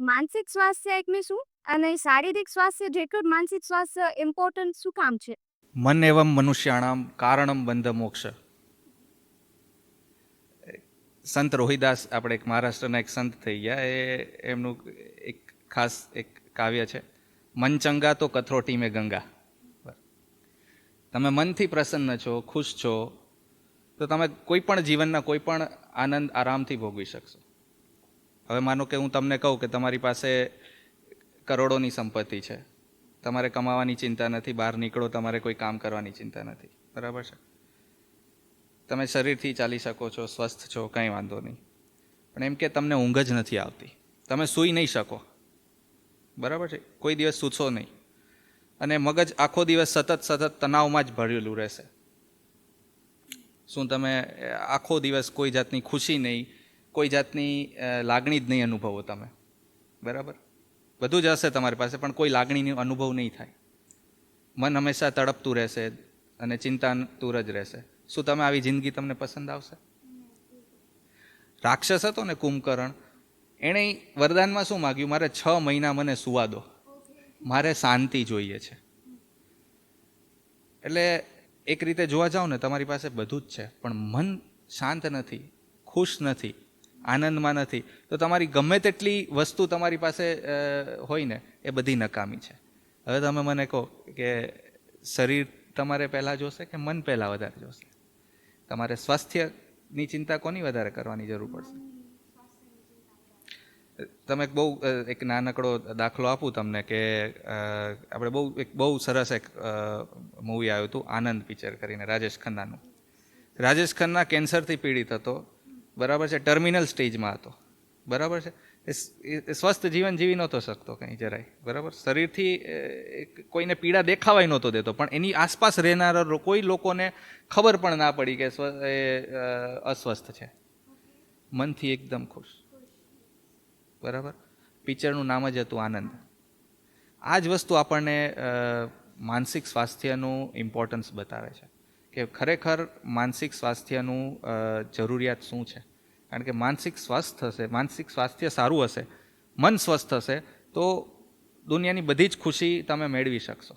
માનસિક સ્વાસ્થ્ય એટલે શું? અને શારીરિક સ્વાસ્થ્ય જેટલું માનસિક સ્વાસ્થ્ય ઇમ્પોર્ટન્ટ શું કામ છે? મન એવમ મનુષ્યાણામ કારણમ બંધ મોક્ષ. સંત રોહિદાસ આપણે એક મહારાષ્ટ્રના એક સંત થઈ ગયા. એ એમનું એક ખાસ એક કાવ્ય છે, મન ચંગા તો કથરોટી મેં ગંગા. તમે મનથી પ્રસન્ન છો, ખુશ છો, તો તમે કોઈ પણ જીવનના કોઈ પણ આનંદ આરામથી ભોગવી શકશો. હવે માનો કે હું તમને કહું કે તમારી પાસે કરોડોની સંપત્તિ છે. તમારે કમાવાની ચિંતા નથી, બહાર નીકળો, તમારે કોઈ કામ કરવાની ચિંતા નથી. બરાબર છે? તમે શરીરથી ચાલી શકો છો, સ્વસ્થ છો, કંઈ વાંધો નહીં. પણ એમ કે તમને ઊંઘ જ નથી આવતી. તમે સૂઈ નહીં શકો. બરાબર છે? કોઈ દિવસ સૂચો નહીં. અને મગજ આખો દિવસ સતત સતત તણાવમાં જ ભરેલું રહેશે. શું તમે, આખો દિવસ કોઈ જાતની ખુશી નહીં કોઈ જાતની લાગણી જ નહીં અનુભવો તમે. બરાબર? બધું જ હશે તમારી પાસે, પણ કોઈ લાગણીનો અનુભવ નહીં થાય. મન હંમેશા તડપતું રહેશે અને ચિંતાતુર જ રહેશે. શું તમે આવી જિંદગી તમને પસંદ આવશે? રાક્ષસ હતો ને કુંભકર્ણ, એણે વરદાનમાં શું માગ્યું? મારે છ મહિના મને સુવા દો. મારે શાંતિ જોઈએ છે. એટલે એક રીતે જોવા જાઓ ને, તમારી પાસે બધું જ છે, પણ મન શાંત નથી, ખુશ નથી. આનંદમાં નથી. તો તમારી ગમે તેટલી વસ્તુ તમારી પાસે હોય ને એ બધી નકામી છે. હવે તમે મને કહો કે શરીર તમારે પહેલાં જોશે કે મન પહેલાં વધારે જોશે? તમારે સ્વાસ્થ્યની ચિંતા કોની વધારે કરવાની જરૂર પડશે? તમે બહુ એક નાનકડો દાખલો આપું તમને કે આપણે બહુ, એક બહુ સરસ એક મૂવી આવ્યું હતું, આનંદ પિક્ચર કરીને, રાજેશ ખન્નાનું. રાજેશ ખન્ના કેન્સરથી પીડિત હતો. બરાબર છે? ટર્મિનલ સ્ટેજમાં હતો. બરાબર છે? એ સ્વસ્થ જીવન જીવી નહોતો શકતો કંઈ જરાય. બરાબર? શરીરથી કોઈને પીડા દેખાવાય નહોતો દેતો. પણ એની આસપાસ રહેનારા કોઈ લોકોને ખબર પણ ના પડી કે એ અસ્વસ્થ છે. મનથી એકદમ ખુશ. બરાબર? પિક્ચરનું નામ જ હતું આનંદ. આ જ વસ્તુ આપણને માનસિક સ્વાસ્થ્યનું ઇમ્પોર્ટન્સ બતાવે છે. કે ખરેખર માનસિક સ્વાસ્થ્યનું જરૂરિયાત શું છે? કારણ કે માનસિક સ્વસ્થ હશે, માનસિક સ્વાસ્થ્ય સારું હશે, મન સ્વસ્થ હશે, તો દુનિયાની બધી જ ખુશી તમે મેળવી શકશો.